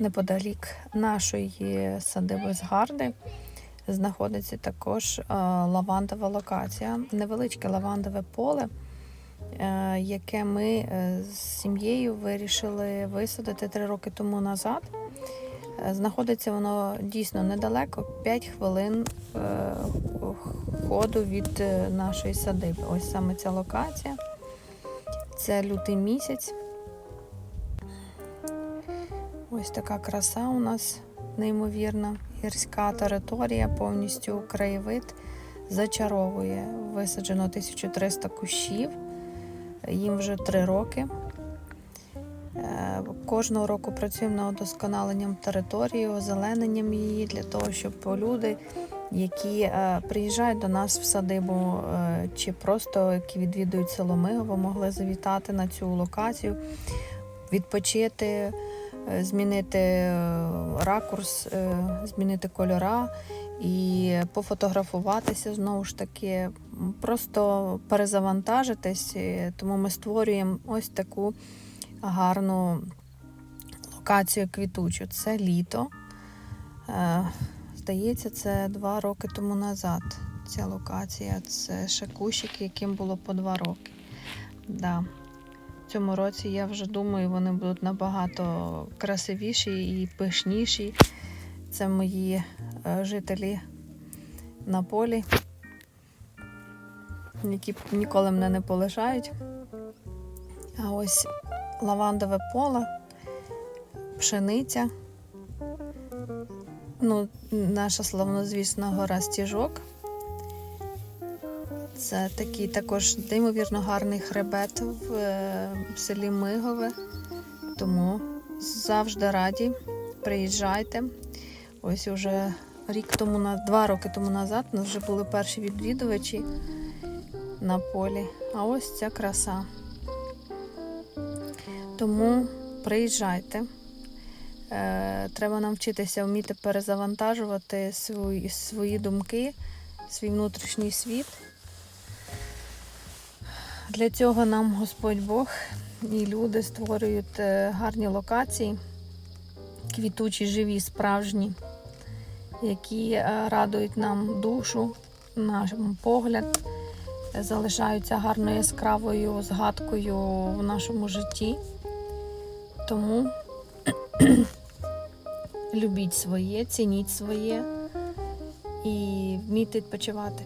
Неподалік нашої садиби Згарди знаходиться також е, лавандова локація, невеличке лавандове поле, е, яке ми е, з сім'єю вирішили висадити три роки тому назад. Знаходиться воно дійсно недалеко, 5 хвилин ходу від нашої садиби. Ось саме ця локація. Це лютий місяць. Ось така краса у нас неймовірна. Гірська територія, повністю краєвид зачаровує. Висаджено 1300 кущів, їм вже 3 роки. Е, Кожного року працюємо над удосконаленням території, озелененням її для того, щоб люди, які е, приїжджають до нас в садибу, е, чи просто які відвідують село Мигово, могли завітати на цю локацію, відпочити, змінити е, ракурс, е, змінити кольора і пофотографуватися знову ж таки, просто перезавантажитись. Е, Тому ми створюємо ось таку гарну локацію квітучу. Це літо. Е, Здається, це два роки тому назад. Ця локація. Це ще кущик, яким було по два роки. Да. Цьому році я вже думаю, вони будуть набагато красивіші і пишніші. Це мої е, жителі на полі, які ніколи мене не полишають. А ось лавандове поле, пшениця. Ну, наша славнозвісна гора Стіжок. Це такий також неймовірно гарний хребет в е, селі Мигове. Тому завжди раді. Приїжджайте. Ось уже рік тому, на- два роки тому назад у нас вже були перші відвідувачі на полі. А ось ця краса. Тому приїжджайте. Е, Треба навчитися вміти перезавантажувати свої, свої думки, свій внутрішній світ. Для цього нам Господь Бог і люди створюють е, гарні локації, квітучі, живі, справжні, які е, радують нам душу, наш погляд, залишаються гарною яскравою згадкою в нашому житті. Тому любіть своє, цініть своє і вмійте відпочивати.